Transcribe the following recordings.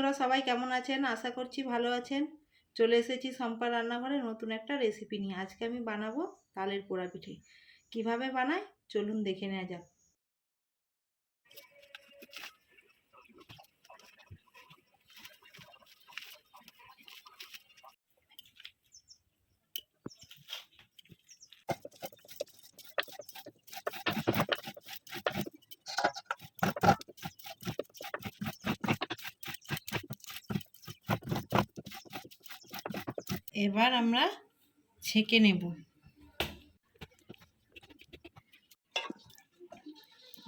বন্ধুরা সবাই কেমন আছেন? আশা করছি ভালো আছেন। চলে এসেছি সম্পা রান্নাঘরে নতুন একটা রেসিপি নিয়ে। আজকে আমি বানাবো তালের পোড়া পিঠে কীভাবে বানাই চলুন দেখে নেওয়া যাক। এবার আমরা ছেঁকে নেব।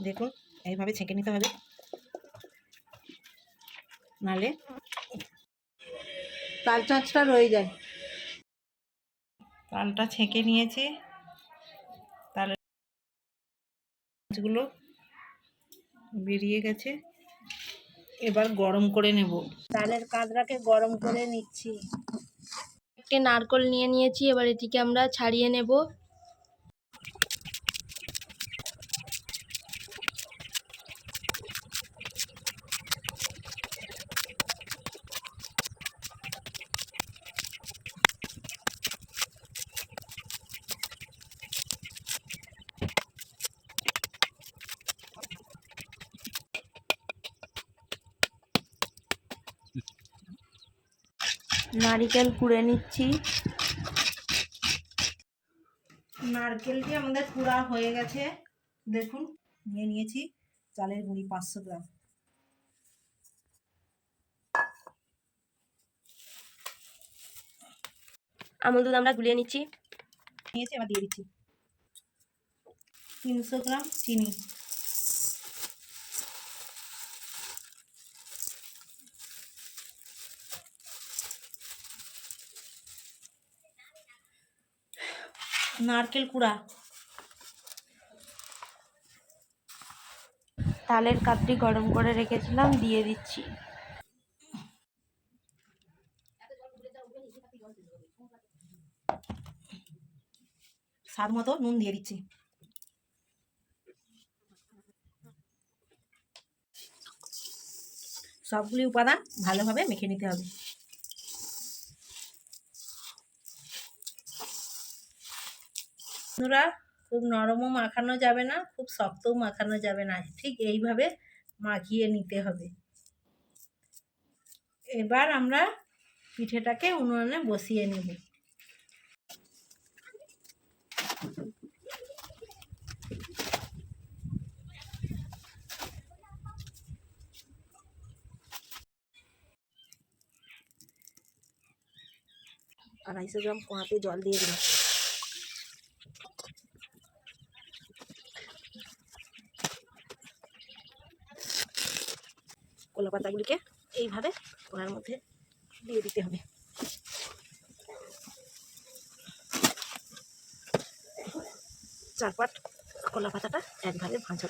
দেখুন, এইভাবে ছেঁকে নিতে হবে। নালে তাল চাঁচটা রয়ে যায়। তালটা ছেঁকে নিয়েছি। তালেরগুলো বেরিয়ে গেছে। এবার গরম করে নেব। তালের কাঁদরাকে গরম করে নিচ্ছি। একটি নারকল নিয়ে নিয়েছি এবার এটিকে আমরা ছাড়িয়ে নেব। নারিকেল কুড়ে নিচ্ছি। নারকেলটি আমাদের পুরা হয়ে গেছে। দেখুন নিয়ে নিয়েছি চালের গুঁড়ি পাঁচশো গ্রাম। আমুল দুধ আমরা গুলিয়ে নিচ্ছি। নিয়েছি এবার দিয়ে দিচ্ছি। তিনশো গ্রাম চিনি। নারকেল কুড়া। তালের কাপটি গরম করে রেখেছিলাম দিয়ে দিচ্ছি। স্বাদ মতো নুন দিয়ে দিচ্ছি। সবগুলি উপাদান ভালোভাবে মেখে নিতে হবে। বন্ধুরা খুব নরমও মাখানো যাবে না, খুব শক্তও মাখানো যাবে না। ঠিক এইভাবে মাখিয়ে নিতে হবে। এবার আমরা পিঠেটাকে উনুনে বসিয়ে নেব। আড়াইশো গ্রাম কোয়াতে জল দিয়ে দিলাম। কলা এইভাবে ওনার মধ্যে দিয়ে দিতে হবে। চারপাট কলা পাতাটা একভাবে ভাঁজা।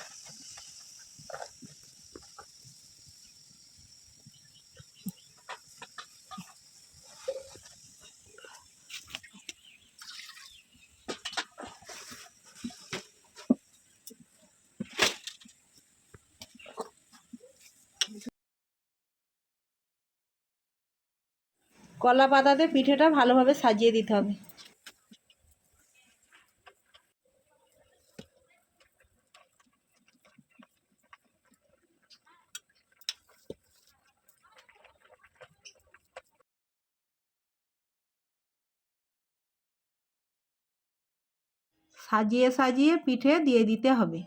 কলা পাতাতে পিঠেটা ভালোভাবে সাজিয়ে দিতে হবে। সাজিয়ে সাজিয়ে পিঠে দিয়ে দিতে হবে।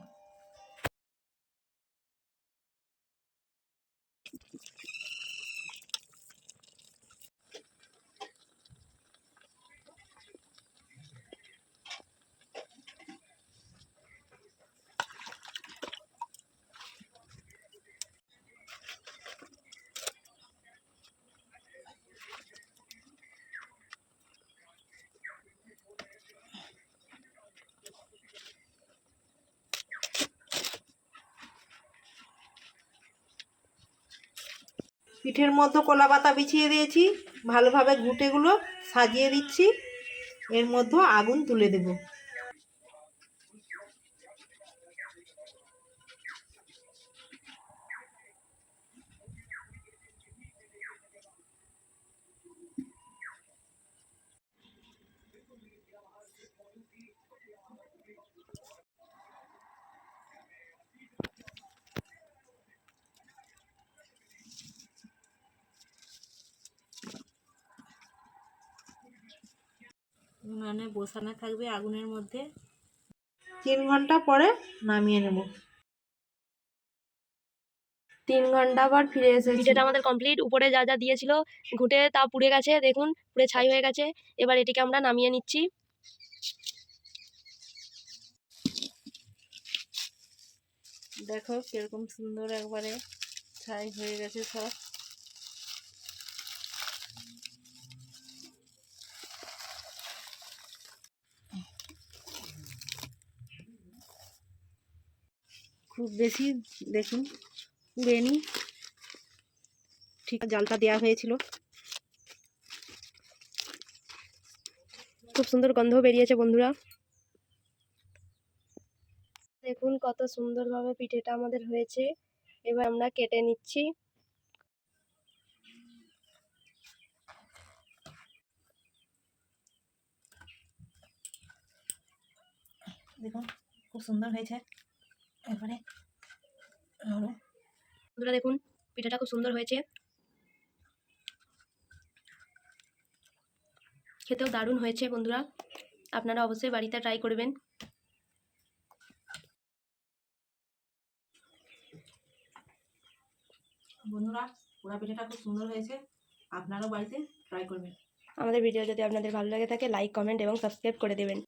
পিঠের মধ্যে কলা পাতা বিছিয়ে দিয়েছি। ভালোভাবে ঘুটেগুলো সাজিয়ে দিচ্ছি। এর মধ্যে আগুন তুলে দেব। উনানে বসানো থাকবে আগুনের মধ্যে। তিন ঘণ্টা পরে নামিয়ে নেব। তিন ঘণ্টা পর ফিরে এসেছি। পিঠেটা আমাদের কমপ্লিট উপরে যা যা দিয়েছিল ঘুটে তা পুড়ে গেছে দেখুন পুড়ে ছাই হয়ে গেছে। এবার এটিকে আমরা নামিয়ে নিচ্ছি। দেখো কীরকম সুন্দর একবারে ছাই হয়ে গেছে সব। খুব বেশি দেখুন পুড়েনি ঠিক জালটা দেওয়া হয়েছিল। খুব সুন্দর গন্ধ বেরিয়েছে বন্ধুরা। দেখুন কত সুন্দরভাবে পিঠেটা আমাদের হয়েছে। এবার আমরা কেটে নিচ্ছি। দেখুন, খুব সুন্দর হয়েছে। আরও বন্ধুরা দেখুন পিঠাটা খুব সুন্দর হয়েছে। খেতেও দারুণ হয়েছে বন্ধুরা। আপনারা অবশ্যই বাড়িতে ট্রাই করবেন। বন্ধুরা পোড়া পিঠাটা খুব সুন্দর হয়েছে। আপনারাও বাড়িতে ট্রাই করবেন। আমাদের ভিডিও যদি আপনাদের ভালো লাগে থাকে লাইক কমেন্ট এবং সাবস্ক্রাইব করে দেবেন।